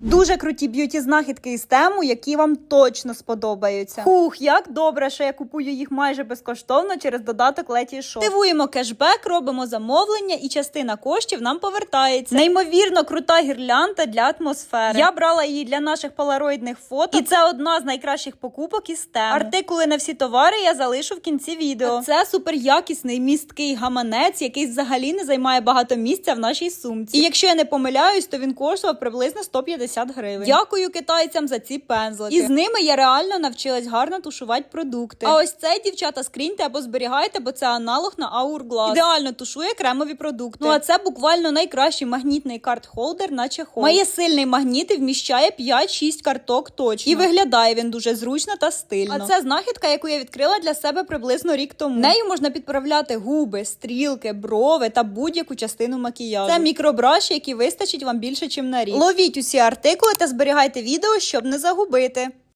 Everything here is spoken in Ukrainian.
Дуже круті б'юті знахідки із тему, які вам точно сподобаються. Хух, як добре, що я купую їх майже безкоштовно через додаток Леті Шоп. Активуємо кешбек, робимо замовлення, і частина коштів нам повертається. Неймовірно крута гірлянда для атмосфери. Я брала її для наших полароїдних фото, і це одна з найкращих покупок із теми. Артикули на всі товари я залишу в кінці відео. Це супер якісний місткий гаманець, який взагалі не займає багато місця в нашій сумці. І якщо я не помиляюсь, то він коштував приблизно 150 гривень. Дякую китайцям за ці пензлики. І з ними я реально навчилась гарно тушувати продукти. А ось цей дівчата скріньте або зберігайте, бо це аналог на Hourglass. Ідеально тушує кремові продукти. Ну а це буквально найкращий магнітний карт-холдер на чехол. Має сильний магніт і вміщає 5-6 карток точно. І виглядає він дуже зручно та стильно. А це знахідка, яку я відкрила для себе приблизно рік тому. Нею можна підправляти губи, стрілки, брови та будь-яку частину макіяжу. Це мікробраш, який вистачить вам більше, ніж на рік. Ловіть усі артикули та зберігайте відео, щоб не загубити.